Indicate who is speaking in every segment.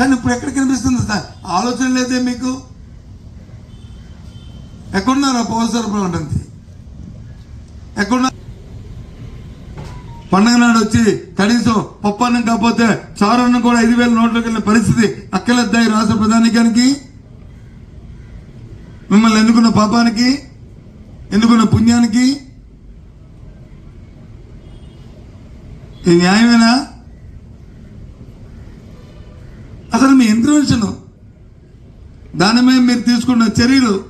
Speaker 1: కానీ ఇప్పుడు ఎక్కడ కనిపిస్తుంది సార్? ఆలోచన లేదే మీకు? ఎక్కడున్నారు ఆ పౌర సరఫరాల ఎక్కడున్నారు? పండగ నాడు వచ్చి కనీసం పప్పన్నం కాకపోతే చారు అన్నం కూడా ఐదు వేల నోట్లోకి వెళ్ళిన పరిస్థితి అక్కలెద్దాయి రాష్ట్ర ప్రధానికానికి. మిమ్మల్ని ఎన్నుకున్న పాపానికి ఎన్నుకున్న పుణ్యానికి. ఇది న్యాయమేనా అసలు మీ ఇంటర్వెన్షన్ దాని మీద మీరు తీసుకున్న చర్యలు.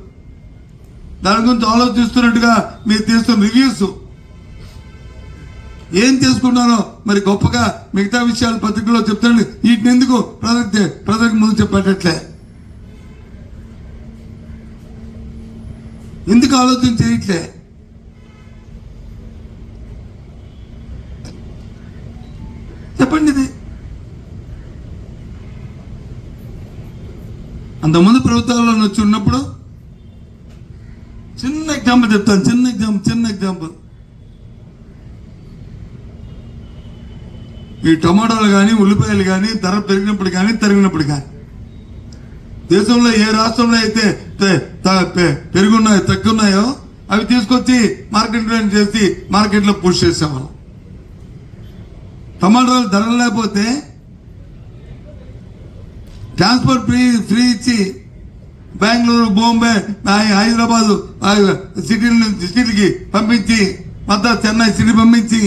Speaker 1: దాని గురించి ఆలోచిస్తున్నట్టుగా మీరు తీస్తున్న రివ్యూస్. ఏం చేసుకున్నారో మరి గొప్పగా మిగతా విషయాలు పత్రికలో చెప్తాను వీటిని ఎందుకు ప్రజలకు ప్రజలకు ముందు చెప్పేటట్లే? ఎందుకు ఆలోచన చేయట్లే? అంతకుముందు ప్రభుత్వాల్లో వచ్చి ఉన్నప్పుడు చిన్న ఎగ్జాంపుల్ చెప్తాను చిన్న ఎగ్జాంపుల్ చిన్న ఎగ్జాంపుల్. ఈ టమాటాలు కానీ ఉల్లిపాయలు కానీ ధర పెరిగినప్పుడు కానీ తరిగినప్పుడు కానీ దేశంలో ఏ రాష్ట్రంలో అయితే పెరుగున్నాయో తగ్గున్నాయో అవి తీసుకొచ్చి మార్కెట్ చేసి మార్కెట్లో పుష్ చేసేవాళ్ళం. టమాటాలు ధరలు లేకపోతే ట్రాన్స్పోర్ట్ ఫ్రీ ఫ్రీ ఇచ్చి బెంగళూరు బాంబే హైదరాబాద్ హైదరాబాదు ఆ నుంచి సిటీలకి పంపించి మొత్తం చెన్నై సిటీ పంపించి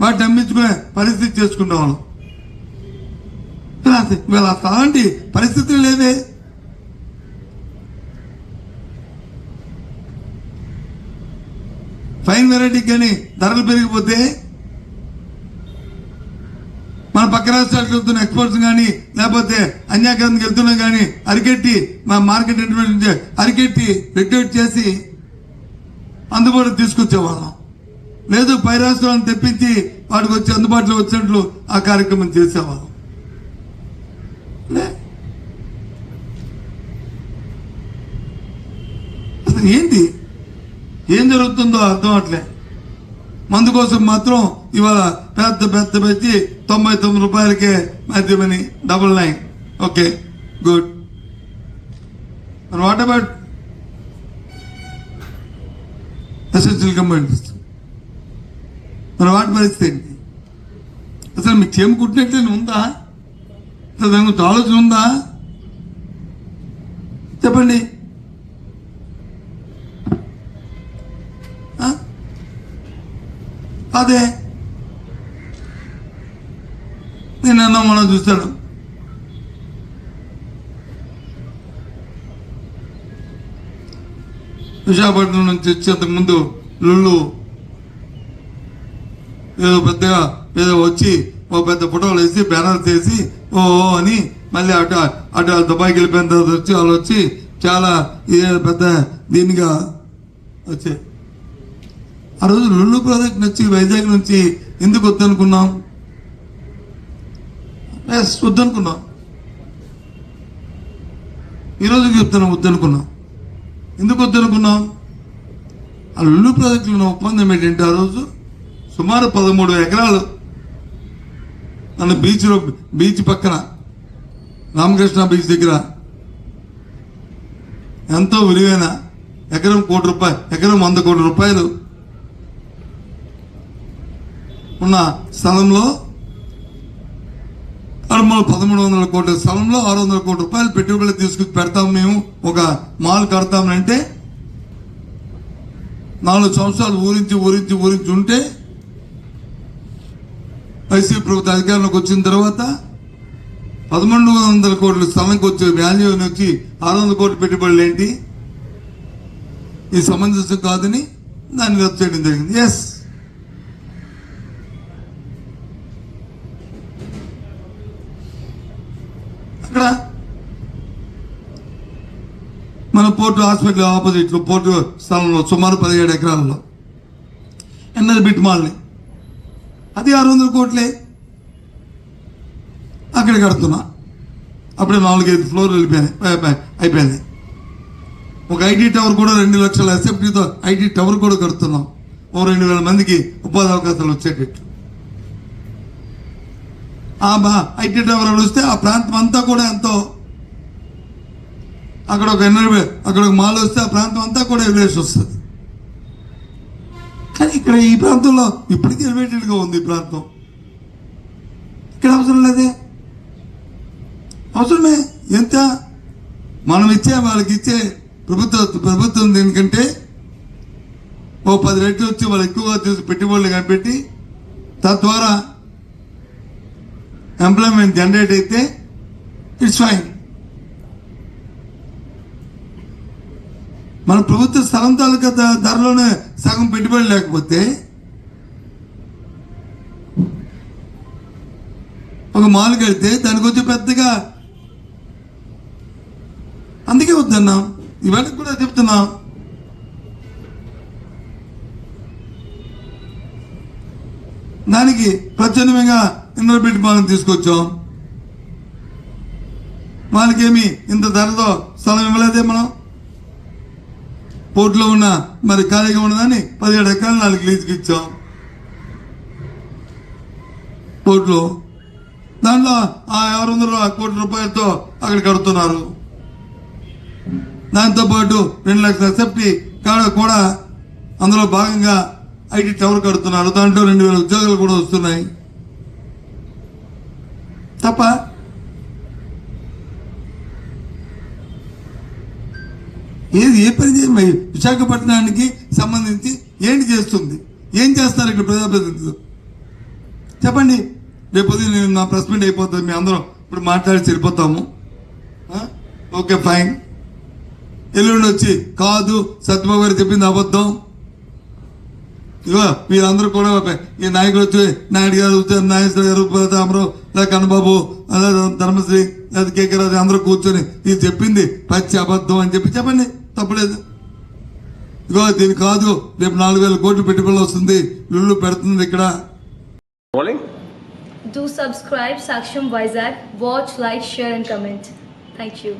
Speaker 1: వాటిని అమ్మించుకునే పరిస్థితి చేసుకునే వాళ్ళం. వీళ్ళ- అలాంటి పరిస్థితి లేదే ఫైన్ వెరైటీకి కానీ ధరలు పెరిగిపోతే పక్క రాష్ట్రాలకు వెళ్తున్న ఎక్స్పోర్ట్స్ కానీ లేకపోతే అన్యాక్రాంతికి వెళ్తున్నా కానీ అరికెట్టి మా మార్కెట్ అరికెట్టి రెగ్యులేట్ చేసి అందుబాటులో తీసుకొచ్చేవాళ్ళం. లేదు పై రాష్ట్రాలను తెప్పించి వాటికి వచ్చి అందుబాటులో వచ్చినట్లు ఆ కార్యక్రమం చేసేవాళ్ళం. అసలు ఏంటి ఏం జరుగుతుందో అర్థం అవట్లే మందు కోసం మాత్రం ఇవాళ పెద్ద పెద్ద పెట్టి తొంభై తొమ్మిది రూపాయలకే మద్యమని డబుల్ నైన్. Okay good. మరి వాట్ అబౌట్ ఎసెన్షియల్ కమ్యూనిటీస్ మరి వాటి పరిస్థితి ఏంటి? అసలు మీకు చేము ఉందా? అసలు దాని గురించి ఆలోచన ఉందా? చెప్పండి. అదే. నిన్న మనం చూస్తాడు. విశాఖపట్నం నుంచి వచ్చేంతకు ముందు లుళ్ళు ఏదో పెద్దగా ఏదో వచ్చి ఓ పెద్ద ఫోటోలు వేసి బ్యానర్స్ వేసి ఓ ఓ అని మళ్ళీ అటు అటు దుబాయ్కి వెళ్ళిపోయిన తర్వాత వచ్చి వాళ్ళు వచ్చి చాలా ఇదే పెద్ద దీనిగా వచ్చాయి ఆ రోజు లుల్లు ప్రాజెక్ట్ నుంచి వైజాగ్ నుంచి ఎందుకు వద్దనుకున్నాం? అనుకున్నాం వద్దనుకున్నా. ఈరోజు చెప్తున్నా వద్దనుకున్నా. ఎందుకు వద్దనుకున్నా? ఆ లుల్లు ప్రాజెక్టులో ఉన్న ఒప్పందం ఏంటంటే ఆ రోజు సుమారు పదమూడు ఎకరాలు మన బీచ్లో బీచ్ పక్కన రామకృష్ణ బీచ్ దగ్గర ఎంతో విలువైన ఎకరం కోటి రూపాయలు ఎకరం వంద కోటి రూపాయలు ఉన్న స్థలంలో పదమూడు పదమూడు వందల కోట్ల స్థలంలో ఆరు వందల కోట్ల రూపాయలు పెట్టుబడులు తీసుకుని పెడతాం మేము. ఒక మాల్ కడతామంటే నాలుగు సంవత్సరాలు ఊరించి ఊరించి ఊరించి ఉంటే వైసీపీ ప్రభుత్వ అధికారంలోకి వచ్చిన తర్వాత పదమూడు వందల కోట్ల స్థలంకి వచ్చే వాల్యూ వచ్చి ఆరు వందల కోట్ల పెట్టుబడులు ఏంటి? ఇది సమంజసం కాదని దాన్ని రద్దు చేయడం జరిగింది. ఎస్ అక్కడ మన పోర్టు హాస్పిటల్ ఆపోజిట్లో పోర్టు స్థలంలో సుమారు పదిహేడు ఎకరాలలో. ఎన్ఎల్ బిట్ మాల్ని? అది ఆరు వందల కోట్లే. అక్కడ కడుతున్నా. అప్పుడే నాలుగైదు ఫ్లోర్లు వెళ్ళిపోయినాయి. పై- అయిపోయింది ఒక ఐటీ టవర్ కూడా రెండు లక్షల ఎస్ఎఫ్టీతో ఐటీ టవర్ కూడా కడుతున్నాం. ఓ రెండు వేల మందికి ఉపాధి అవకాశాలు వచ్చేటట్టు. ఆ ఐటీ టవర్ వస్తే ఆ ప్రాంతం అంతా కూడా ఎంతో అక్కడ ఒక ఎన్నర్ అక్కడ ఒక మాల్ వస్తే ఆ ప్రాంతం అంతా కూడా ఎలివేషన్ వస్తుంది. కానీ ఇక్కడ ఈ ప్రాంతంలో ఇప్పటికీ ఎలివేటెడ్గా ఉంది ఈ ప్రాంతం. ఇక్కడ అవసరం లేదే. అవసరమే. ఎంత? మనం ఇచ్చే వాళ్ళకి ఇచ్చే ప్రభుత్వ ప్రభుత్వం దీనికంటే ఓ పది రెట్లు వచ్చి వాళ్ళు ఎక్కువగా తీసి పెట్టుబడులు కనిపెట్టి తద్వారా ఎంప్లాయ్మెంట్ జనరేట్ అయితే ఇట్స్ ఫైన్. మన ప్రభుత్వ స్థలం తాలూకా ధరలోనే సగం పెట్టుబడి లేకపోతే ఒక మాల్ కడితే దానికి వచ్చి పెద్దగా అందుకే వద్దన్నాం. ఇవాళ కూడా చెప్తున్నాం. దానికి ప్రత్యామ్నాయంగా ఇంద్రబెట్టి పాలన తీసుకొచ్చాం. వాళ్ళకేమి ఇంత ధరతో స్థలం ఇవ్వలేదే మనం? పోర్టులో ఉన్న మరి ఖాళీగా ఉన్నదాన్ని పదిహేడు ఎకరాలు నాలుగు లీజుకి ఇచ్చాం. పోర్టులో దాంట్లో ఆ ఆరు వందల కోట్ల రూపాయలతో అక్కడ కడుతున్నారు. దాంతోపాటు రెండు లక్షల సెఫ్టీ కాడ కూడా అందులో భాగంగా ఐటీ టవర్ కడుతున్నారు. దాంట్లో రెండు వేల ఉద్యోగాలు కూడా వస్తున్నాయి. తప్ప ఏది ఏ పని చేయ విశాఖపట్నానికి సంబంధించి ఏంటి చేస్తుంది? ఏం చేస్తారు ఇక్కడ ప్రజాప్రతినిధులు? చెప్పండి. రేపు నేను నా ప్రెస్ మీట్ అయిపోతుంది మీ అందరం ఇప్పుడు మాట్లాడి సరిపోతాము. Okay fine. ఎల్లుండి వచ్చి కాదు సత్యబాబు గారు చెప్పింది అబద్ధం. ఇగో వీరందరూ కూడా ఒక- ఈ నాయకులు వచ్చి నాయుడు గారు వచ్చి నాగేశ్వర గారు ప్రతామరావు లేదా కన్నబాబు అలా ధర్మశ్రీ లేదా కేకరాజు అందరూ కూర్చొని ఇది చెప్పింది పచ్చి అబద్ధం అని చెప్పి చెప్పండి. తప్పలేదు ఇగో దీని కాదు రేపు నాలుగు వేల కోట్లు పెట్టుబడులు వస్తుంది ఇల్లు పెడుతుంది ఇక్కడ?
Speaker 2: Do subscribe Saksham Vizag. Watch, like, share, and comment. Thank you.